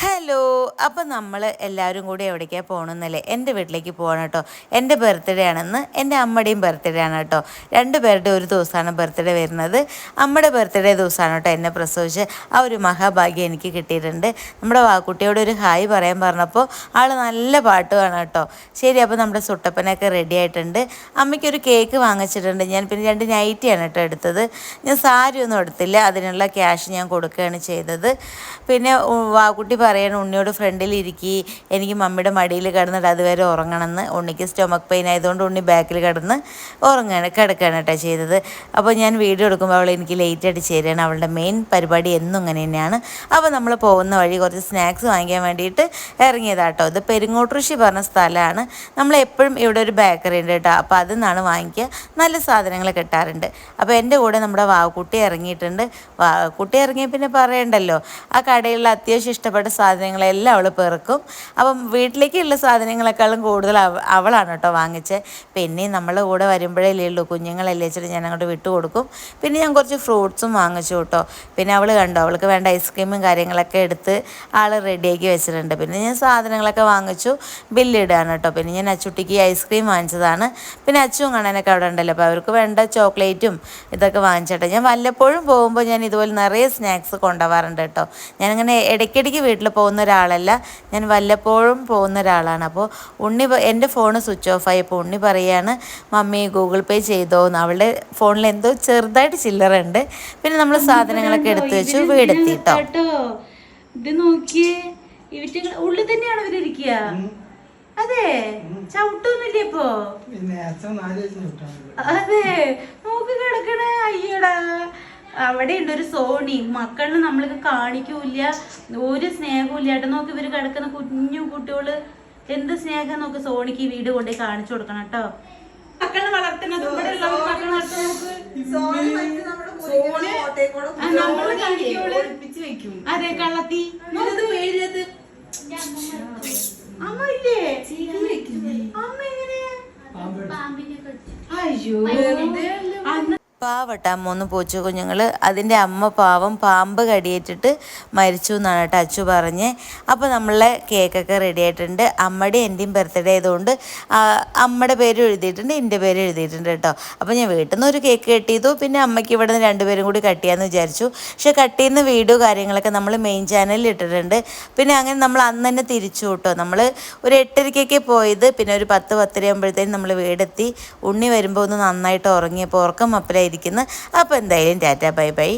Hello അപ്പം നമ്മൾ എല്ലാവരും കൂടി എവിടേക്കാണ് പോകണമെന്നല്ലേ എന്റെ വീട്ടിലേക്ക് പോകണം കേട്ടോ. എന്റെ ബർത്ത്ഡേ ആണെന്ന് എന്റെ അമ്മയുടെയും ബർത്ത്ഡേ ആണ് കേട്ടോ. രണ്ട് പേരുടെ ഒരു ദിവസമാണ് ബർത്ത്ഡേ വരുന്നത്. അമ്മയുടെ ബർത്ത്ഡേ ദിവസമാണ് കേട്ടോ എന്നെ പ്രസവിച്ച്. ആ ഒരു മഹാഭാഗ്യം എനിക്ക് കിട്ടിയിട്ടുണ്ട്. നമ്മുടെ വാക്കുട്ടിയോട് ഒരു ഹായ് പറയാൻ പറഞ്ഞപ്പോൾ ആൾ നല്ല പാട്ട് വേണം കേട്ടോ. ശരി അപ്പോൾ നമ്മുടെ സുട്ടപ്പനൊക്കെ റെഡി ആയിട്ടുണ്ട്. അമ്മയ്ക്കൊരു കേക്ക് വാങ്ങിച്ചിട്ടുണ്ട്. ഞാൻ പിന്നെ രണ്ട് നൈറ്റിയാണ് കേട്ടോ എടുത്തത്. ഞാൻ സാരിയൊന്നും എടുത്തില്ല. അതിനുള്ള ക്യാഷ് ഞാൻ കൊടുക്കുകയാണ് ചെയ്തത്. പിന്നെ വാക്കുട്ടി പറയണം ഉണ്ണിയോട് ഫ്രണ്ടിൽ ഇരിക്കി എനിക്ക് മമ്മിയുടെ മടിയിൽ കിടന്നിട്ട് അതുവരെ ഉറങ്ങണമെന്ന്. ഉണ്ണിക്ക് സ്റ്റൊമക്ക് പെയിൻ ആയതുകൊണ്ട് ഉണ്ണി ബാക്കിൽ കിടന്ന് ഉറങ്ങാണ് കിടക്കുകയാണ് കേട്ടോ ചെയ്തത്. അപ്പോൾ ഞാൻ വീഡിയോ എടുക്കുമ്പോൾ അവൾ എനിക്ക് ലേറ്റ് ആയിട്ട് ചേരുകയാണ്. അവളുടെ മെയിൻ പരിപാടി എന്നും ഇങ്ങനെ തന്നെയാണ്. അപ്പോൾ നമ്മൾ പോകുന്ന വഴി കുറച്ച് സ്നാക്സ് വാങ്ങിക്കാൻ വേണ്ടിയിട്ട് ഇറങ്ങിയതാട്ടോ ഇത് പെരുങ്ങോട്ടുഷി പറഞ്ഞ സ്ഥലമാണ്. നമ്മൾ എപ്പോഴും ഇവിടെ ഒരു ബേക്കറി ഉണ്ട് കേട്ടോ അപ്പോൾ അതിൽ നിന്നാണ് വാങ്ങിക്കുക. നല്ല സാധനങ്ങൾ കിട്ടാറുണ്ട്. അപ്പോൾ എന്റെ കൂടെ നമ്മുടെ വാവക്കുട്ടി ഇറങ്ങിയിട്ടുണ്ട്. വാവക്കുട്ടി ഇറങ്ങിയ പിന്നെ പറയണ്ടല്ലോ. ആ കടയിലുള്ള അത്യാവശ്യം ഇഷ്ടപ്പെട്ട സാധനങ്ങളെല്ലാം അവൾ പെറുക്കും. അപ്പം വീട്ടിലേക്കുള്ള സാധനങ്ങളെക്കാളും കൂടുതൽ അവളാണ് കേട്ടോ വാങ്ങിച്ചത് പിന്നെ നമ്മൾ കൂടെ വരുമ്പോഴേ ഉള്ളൂ കുഞ്ഞുങ്ങളല്ലേ വെച്ചിട്ട് ഞാൻ അങ്ങോട്ട് വിട്ടു കൊടുക്കും. പിന്നെ ഞാൻ കുറച്ച് ഫ്രൂട്ട്സും വാങ്ങിച്ചു കേട്ടോ. പിന്നെ അവൾ കണ്ടോ അവൾക്ക് വേണ്ട ഐസ്ക്രീമും കാര്യങ്ങളൊക്കെ എടുത്ത് ആൾ റെഡിയാക്കി വെച്ചിട്ടുണ്ട്. പിന്നെ ഞാൻ സാധനങ്ങളൊക്കെ വാങ്ങിച്ചു ബില്ലിടുകയാണ് കേട്ടോ. പിന്നെ ഞാൻ അച്ചുട്ടിക്ക് ഐസ്ക്രീം വാങ്ങിച്ചതാണ്. പിന്നെ അച്ചും കാണാനൊക്കെ അവിടെ ഉണ്ടല്ലോ അപ്പോൾ അവർക്ക് വേണ്ട ചോക്ലേറ്റും ഇതൊക്കെ വാങ്ങിച്ചോട്ടെ. ഞാൻ വല്ലപ്പോഴും പോകുമ്പോൾ ഞാൻ ഇതുപോലെ നിറയെ സ്നാക്സ് കൊണ്ടുപോകാറുണ്ട് കേട്ടോ. ഞാനങ്ങനെ ഇടയ്ക്കിടയ്ക്ക് വീട്ടിൽ പോകുന്ന ഒരാളല്ല ഞാൻ വല്ലപ്പോഴും പോകുന്ന ഒരാളാണ് അപ്പോൾ ഉണ്ണി എന്റെ ഫോൺ സ്വിച്ച് ഓഫ് ആയപ്പോൾ ഉണ്ണി പറയാണ് മമ്മി ഗൂഗിൾ പേ ചെയ്തോ എന്ന് അവളുടെ ഫോണിൽ എന്തോ ചെറുതായിട്ട് ചില്ലറ ഉണ്ട് പിന്നെ നമ്മൾ സാധനങ്ങളൊക്കെ എടുത്തു വെച്ചു വീടെത്തി കേട്ടോ? ഇത് നോക്കിയേ ഉള്ളിൽ തന്നെയാണ് ഇവരിയ്ക്കുക അതെ ചവിട്ടൊന്നുമില്ലേ ഇപ്പോ? അതെ നോക്ക് കിടക്കണേ അയ്യടാ. അവിടെ ഉണ്ട് ഒരു സോണി. മക്കളിനെ നമ്മൾക്ക് കാണിക്കൂല ഒരു സ്നേഹവും ഇല്ലാട്ട് നോക്ക് ഇവർ കിടക്കുന്ന കുഞ്ഞു കുട്ടികൾ എന്ത് സ്നേഹം നോക്ക് സോണിക്ക് ഈ വീട് കൊണ്ടുപോയി കാണിച്ചു കൊടുക്കണം കേട്ടോ. മക്കളെ വളർത്തുന്നത് ഇവിടെ ഉള്ള മക്കളെ അതെ കള്ളത്തി. അമ്മ ഇല്ലേ? അമ്മ എങ്ങനെയാ? അയ്യോ. പാവട്ട മൂന്ന് പൂച്ച കുഞ്ഞുങ്ങൾ അതിന്റെ അമ്മ പാവം പാമ്പ് കടിയേറ്റിട്ട് മരിച്ചു എന്നാണ് കേട്ടോ അച്ചു പറഞ്ഞ്. അപ്പോൾ നമ്മളെ കേക്കൊക്കെ റെഡി ആയിട്ടുണ്ട്. അമ്മയുടെ എന്റെയും ബർത്ത്ഡേ ആയതുകൊണ്ട് അമ്മയുടെ പേര് എഴുതിയിട്ടുണ്ട് എന്റെ പേര് എഴുതിയിട്ടുണ്ട് കേട്ടോ. അപ്പോൾ ഞാൻ വീട്ടിൽ നിന്ന് ഒരു കേക്ക് കട്ട് ചെയ്തു. പിന്നെ അമ്മയ്ക്ക് ഇവിടെ നിന്ന് രണ്ടുപേരും കൂടി കട്ട് ചെയ്യാമെന്ന് വിചാരിച്ചു. പക്ഷേ കട്ട് ചെയ്യുന്ന വീഡിയോ കാര്യങ്ങളൊക്കെ നമ്മൾ മെയിൻ ചാനലിൽ ഇട്ടിട്ടുണ്ട്. പിന്നെ അങ്ങനെ നമ്മൾ അന്ന് തന്നെ തിരിച്ചു കേട്ടോ. നമ്മൾ ഒരു എട്ടരയ്ക്കൊക്കെ പോയത്. പിന്നെ ഒരു പത്ത് പത്തര ആകുമ്പോഴത്തേക്കും നമ്മൾ വീടെത്തി. ഉണ്ണി വരുമ്പോൾ ഒന്ന് നന്നായിട്ട് ഉറങ്ങിയപ്പോൾ ഉറക്കം അപ്പലായി ഇരിക്കുന്നു അപ്പോൾ എന്തായാലും ടാറ്റ ബൈ ബൈ.